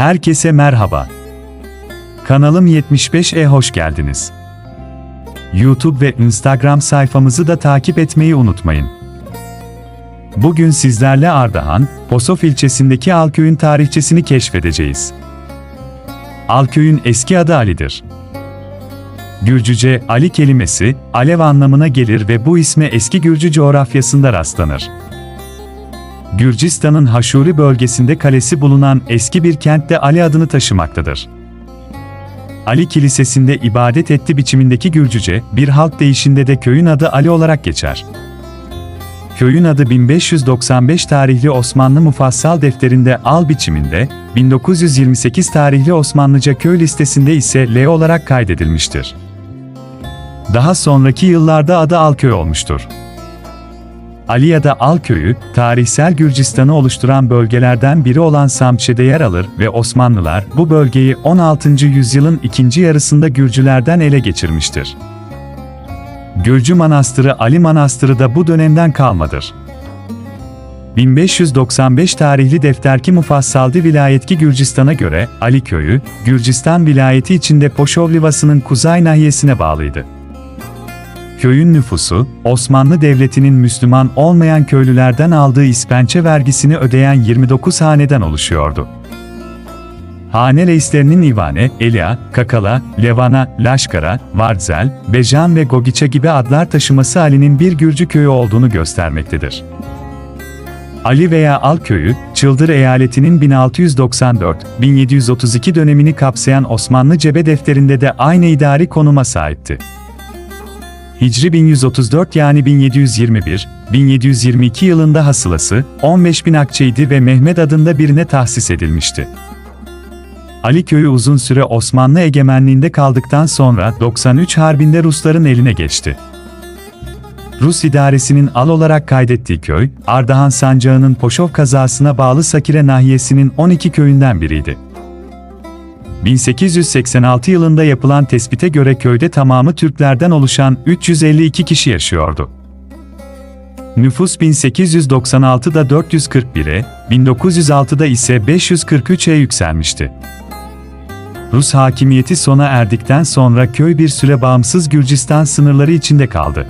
Herkese merhaba. Kanalım 75'e hoş geldiniz. YouTube ve Instagram sayfamızı da takip etmeyi unutmayın. Bugün sizlerle Ardahan, Posof ilçesindeki Alköy'ün tarihçesini keşfedeceğiz. Alköy'ün eski adı Ali'dir. Gürcüce Ali kelimesi, alev anlamına gelir ve bu isme eski Gürcü coğrafyasında rastlanır. Gürcistan'ın Haşuri bölgesinde kalesi bulunan eski bir kentte Ali adını taşımaktadır. Ali Kilisesi'nde ibadet etti biçimindeki Gürcüce, bir halk deyişinde de köyün adı Ali olarak geçer. Köyün adı 1595 tarihli Osmanlı Mufassal defterinde Al biçiminde, 1928 tarihli Osmanlıca köy listesinde ise L olarak kaydedilmiştir. Daha sonraki yıllarda adı Alköy olmuştur. Ali ya da Al köyü, tarihsel Gürcistan'ı oluşturan bölgelerden biri olan Samçe'de yer alır ve Osmanlılar bu bölgeyi 16. yüzyılın ikinci yarısında Gürcülerden ele geçirmiştir. Gürcü Manastırı Ali Manastırı da bu dönemden kalmadır. 1595 tarihli defterki Mufassaldi vilayetki Gürcistan'a göre Ali köyü, Gürcistan vilayeti içinde Poşov Livası'nın kuzey nahiyesine bağlıydı. Köyün nüfusu, Osmanlı Devleti'nin Müslüman olmayan köylülerden aldığı ispençe vergisini ödeyen 29 haneden oluşuyordu. Hane reislerinin İvane, Elia, Kakala, Levana, Laşkara, Varzel, Bejan ve Gogiçe gibi adlar taşıması Ali'nin bir Gürcü köyü olduğunu göstermektedir. Ali veya Al köyü, Çıldır eyaletinin 1694-1732 dönemini kapsayan Osmanlı cebe defterinde de aynı idari konuma sahipti. Hicri 1134 yani 1721, 1722 yılında hasılası, 15 bin akçeydi ve Mehmet adında birine tahsis edilmişti. Ali köyü uzun süre Osmanlı egemenliğinde kaldıktan sonra 93 Harbi'nde Rusların eline geçti. Rus idaresinin al olarak kaydettiği köy, Ardahan Sancağı'nın Poşov kazasına bağlı Sakire nahiyesinin 12 köyünden biriydi. 1886 yılında yapılan tespite göre köyde tamamı Türklerden oluşan 352 kişi yaşıyordu. Nüfus 1896'da 441'e, 1906'da ise 543'e yükselmişti. Rus hakimiyeti sona erdikten sonra köy bir süre bağımsız Gürcistan sınırları içinde kaldı.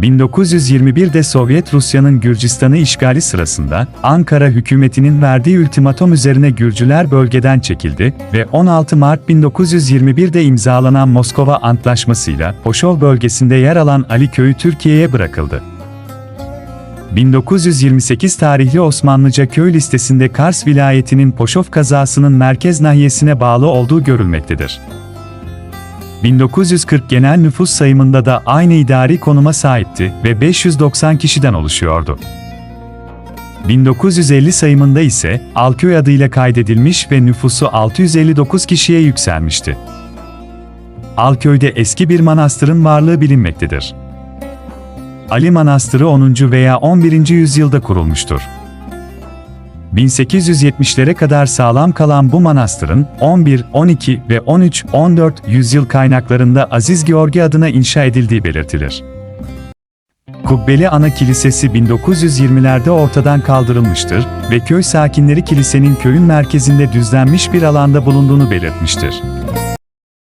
1921'de Sovyet Rusya'nın Gürcistan'ı işgali sırasında Ankara hükümetinin verdiği ultimatom üzerine Gürcüler bölgeden çekildi ve 16 Mart 1921'de imzalanan Moskova Antlaşması'yla Poşov bölgesinde yer alan Ali Köyü Türkiye'ye bırakıldı. 1928 tarihli Osmanlıca köy listesinde Kars vilayetinin Poşov kazasının merkez nahiyesine bağlı olduğu görülmektedir. 1940 genel nüfus sayımında da aynı idari konuma sahipti ve 590 kişiden oluşuyordu. 1950 sayımında ise Alköy adıyla kaydedilmiş ve nüfusu 659 kişiye yükselmişti. Alköy'de eski bir manastırın varlığı bilinmektedir. Ali Manastırı 10. veya 11. yüzyılda kurulmuştur. 1870'lere kadar sağlam kalan bu manastırın 11, 12 ve 13, 14 yüzyıl kaynaklarında Aziz Georgi adına inşa edildiği belirtilir. Kubbeli Ana Kilisesi 1920'lerde ortadan kaldırılmıştır ve köy sakinleri kilisenin köyün merkezinde düzlenmiş bir alanda bulunduğunu belirtmiştir.